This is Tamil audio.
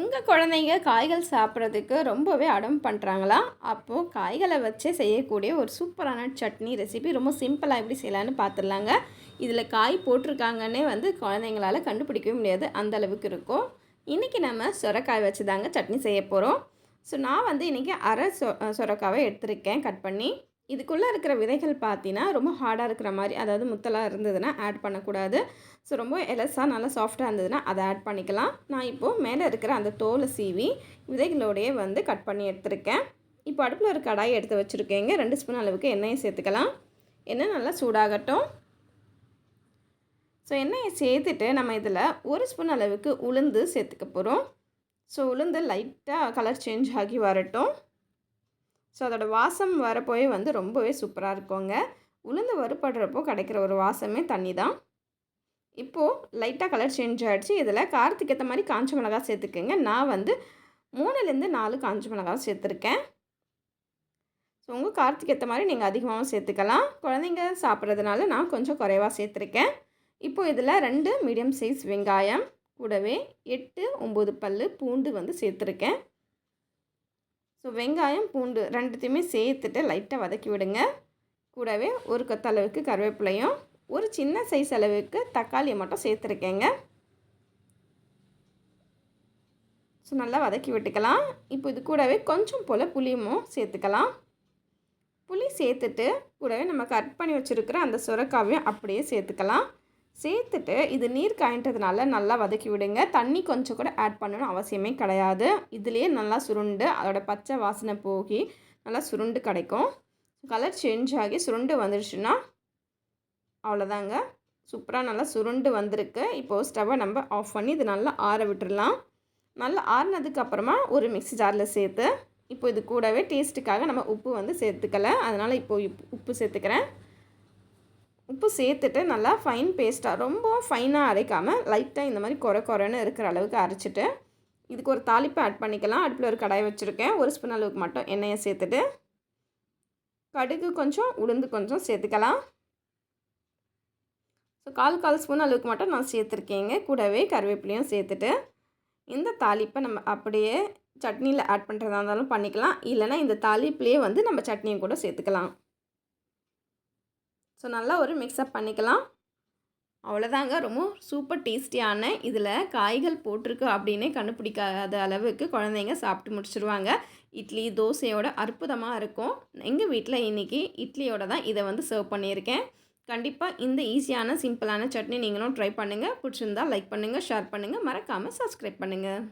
உங்கள் குழந்தைங்க காய்கள் சாப்பிட்றதுக்கு ரொம்பவே அடம் பண்ணுறாங்களா அப்போது காய்களை வச்சே செய்யக்கூடிய ஒரு சூப்பரான சட்னி ரெசிபி ரொம்ப சிம்பிளாக எப்படி செய்யலான்னு பார்த்துடலாங்க இதில் காய் போட்டிருக்காங்கன்னே வந்து குழந்தைங்களால் கண்டுபிடிக்கவே முடியாது. அந்த அளவுக்கு இருக்கும். இன்றைக்கி நம்ம சொரக்காய் வச்சு தாங்க சட்னி செய்ய போகிறோம் ஸோ நான் வந்து இன்றைக்கி அரை சொ சொரக்காவை எடுத்திருக்கேன் கட் பண்ணி. இதுக்குள்ளே இருக்கிற விதைகள் பார்த்தீங்கன்னா ரொம்ப ஹார்டாக இருக்கிற மாதிரி அதாவது முத்தலாக இருந்ததுன்னா ஆட் பண்ணக்கூடாது. ஸோ ரொம்ப எலஸாக நல்லா சாஃப்டாக இருந்ததுன்னா அதை ஆட் பண்ணிக்கலாம். நான் இப்போது மேலே இருக்கிற அந்த தோலை சீவி விதைகளோடையே வந்து கட் பண்ணி எடுத்திருக்கேன். இப்போ அடுப்பில் ஒரு கடாயை எடுத்து வச்சுருக்கேங்க. ரெண்டு ஸ்பூன் அளவுக்கு எண்ணெயை சேர்த்துக்கலாம். எண்ணெய் நல்லா சூடாகட்டும். ஸோ எண்ணெயை சேர்த்துட்டு நம்ம இதில் ஒரு ஸ்பூன் அளவுக்கு உளுந்து சேர்த்துக்க போகிறோம் ஸோ உளுந்து லைட்டாக கலர் சேஞ்ச் ஆகி வரட்டும். ஸோ அதோடய வாசம் வரப்போயே வந்து ரொம்பவே சூப்பராக இருக்குங்க. உளுந்து வறுபடுறப்போ கிடைக்கிற ஒரு வாசமே தண்ணி தான். இப்போது லைட்டாக கலர் சேஞ்ச் ஆகிடுச்சு இதில் காரத்துக்கு ஏற்ற மாதிரி காஞ்ச மிளகா சேர்த்துக்கோங்க. நான் வந்து மூணுலேருந்து நாலு காஞ்ச மிளகா சேர்த்துருக்கேன். ஸோ உங்கள் காரத்துக்கு ஏற்ற மாதிரி நீங்கள் அதிகமாகவும் சேர்த்துக்கலாம். குழந்தைங்க சாப்பிட்றதுனால நான் கொஞ்சம் குறைவாக சேர்த்துருக்கேன். இப்போது இதில் ரெண்டு மீடியம் சைஸ் வெங்காயம் கூடவே எட்டு ஒம்பது பல் பூண்டு வந்து சேர்த்துருக்கேன். ஸோ வெங்காயம் பூண்டு ரெண்டுத்தையுமே சேர்த்துட்டு லைட்டாக வதக்கி விடுங்க. கூடவே ஒரு கொத்தளவுக்கு கருவேப்பிலையும் ஒரு சின்ன சைஸ் அளவுக்கு தக்காளியை மட்டும் சேர்த்துருக்கேங்க. ஸோ நல்லா வதக்கி விட்டுக்கலாம். இப்போ இது கூடவே கொஞ்சம் போல் புளியும் சேர்த்துக்கலாம். புளி சேர்த்துட்டு கூடவே நம்ம கட் பண்ணி வச்சுருக்கிற அந்த சுரக்காவையும் அப்படியே சேர்த்துக்கலாம். சேர்த்துட்டு இது நீர் காயின்றதுனால நல்லா வதக்கி விடுங்க. தண்ணி கொஞ்சம் கூட ஆட் பண்ணணும் அவசியமே கிடையாது. இதுலேயே நல்லா சுருண்டு அதோடய பச்சை வாசனை போகி நல்லா சுருண்டு கிடைக்கும். கலர் சேஞ்ச் ஆகி சுருண்டு வந்துடுச்சுன்னா அவ்வளோதாங்க. சூப்பராக நல்லா சுருண்டு வந்திருக்கு. இப்போது ஸ்டவ்வை நம்ம ஆஃப் பண்ணி இது நல்லா ஆற விட்டுடலாம் நல்லா ஆறினதுக்கப்புறமா ஒரு மிக்ஸி ஜாரில் சேர்த்து இப்போ இது கூடவே டேஸ்ட்டுக்காக நம்ம உப்பு வந்து சேர்த்துக்கலை. அதனால் இப்போது உப்பு சேர்த்துக்கிறேன். உப்பு சேர்த்துட்டு நல்லா ஃபைன் பேஸ்ட்டாக ரொம்ப ஃபைனாக அரைக்காமல் லைட்டாக இந்த மாதிரி குறை குறைன்னு இருக்கிற அளவுக்கு அரைச்சிட்டு இதுக்கு ஒரு தாளிப்பு ஆட் பண்ணிக்கலாம். அடுப்பில் ஒரு கடாய் வச்சுருக்கேன். ஒரு ஸ்பூன் அளவுக்கு மட்டும் எண்ணெயை சேர்த்துட்டு கடுகு கொஞ்சம் உளுந்து கொஞ்சம் சேர்த்துக்கலாம். ஸோ கால் கால் ஸ்பூன் அளவுக்கு மட்டும் நான் சேர்த்துருக்கேங்க. கூடவே கருவேப்பிலையும் சேர்த்துட்டு இந்த தாளிப்பை நம்ம அப்படியே சட்னியில் ஆட் பண்ணுறதா இருந்தாலும் பண்ணிக்கலாம். இல்லைனா இந்த தாளிப்புலேயே வந்து நம்ம சட்னியும் கூட சேர்த்துக்கலாம். ஸோ நல்லா ஒரு மிக்ஸ்அப் பண்ணிக்கலாம். அவ்வளோதாங்க ரொம்ப சூப்பர் டேஸ்டியான இதில் காய்கள் போட்டிருக்கு அப்படின்னே கண்டுபிடிக்காத அளவுக்கு குழந்தைங்க சாப்பிட்டு முடிச்சுருவாங்க. இட்லி தோசையோட அற்புதமாக இருக்கும். எங்கள் வீட்டில் இன்றைக்கி இட்லியோட தான் இதை வந்து சர்வ் பண்ணியிருக்கேன். கண்டிப்பாக இந்த ஈஸியான சிம்பிளான சட்னி நீங்களும் ட்ரை பண்ணுங்கள் பிடிச்சிருந்தா லைக் பண்ணுங்கள் ஷேர் பண்ணுங்கள் மறக்காமல் சப்ஸ்கிரைப் பண்ணுங்கள்